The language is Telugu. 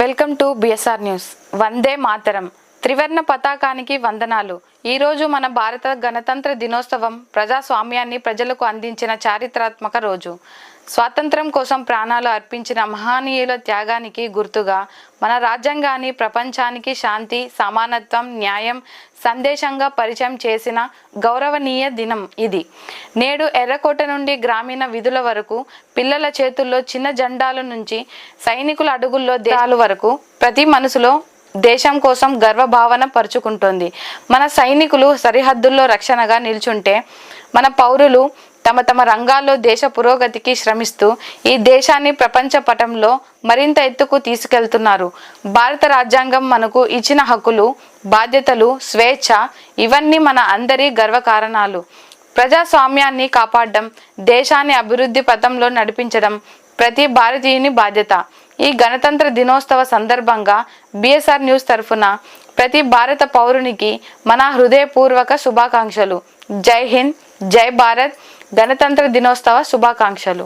Welcome to BSR news. Vande Mataram. త్రివర్ణ పతాకానికి వందనాలు. ఈరోజు మన భారత గణతంత్ర దినోత్సవం ప్రజాస్వామ్యాన్ని ప్రజలకు అందించిన చారిత్రాత్మక రోజు. స్వాతంత్రం కోసం ప్రాణాలు అర్పించిన మహనీయుల త్యాగానికి గుర్తుగా మన రాజ్యాంగాన్ని ప్రపంచానికి శాంతి సమానత్వం న్యాయం సందేశంగా పరిచయం చేసిన గౌరవనీయ దినం ఇది. నేడు ఎర్రకోట నుండి గ్రామీణ విధుల వరకు పిల్లల చేతుల్లో చిన్న జెండాల నుంచి సైనికుల అడుగుల్లో దేశాల వరకు ప్రతి మనసులో దేశం కోసం గర్వభావన పరుచుకుంటోంది. మన సైనికులు సరిహద్దుల్లో రక్షణగా నిల్చుంటే మన పౌరులు తమ తమ రంగాల్లో దేశ పురోగతికి శ్రమిస్తూ ఈ దేశాన్ని ప్రపంచ పటంలో మరింత ఎత్తుకు తీసుకెళ్తున్నారు. భారత రాజ్యాంగం మనకు ఇచ్చిన హక్కులు బాధ్యతలు స్వేచ్ఛ ఇవన్నీ మన అందరి గర్వకారణాలు. ప్రజాస్వామ్యాన్ని కాపాడడం దేశాన్ని అభివృద్ధి పథంలో నడిపించడం ప్రతి భారతీయుని బాధ్యత. ఈ గణతంత్ర దినోత్సవ సందర్భంగా బిఎస్ఆర్ న్యూస్ తరఫున ప్రతి భారత పౌరునికి మన హృదయపూర్వక శుభాకాంక్షలు. జై హింద్ జై భారత్ గణతంత్ర దినోత్సవ శుభాకాంక్షలు.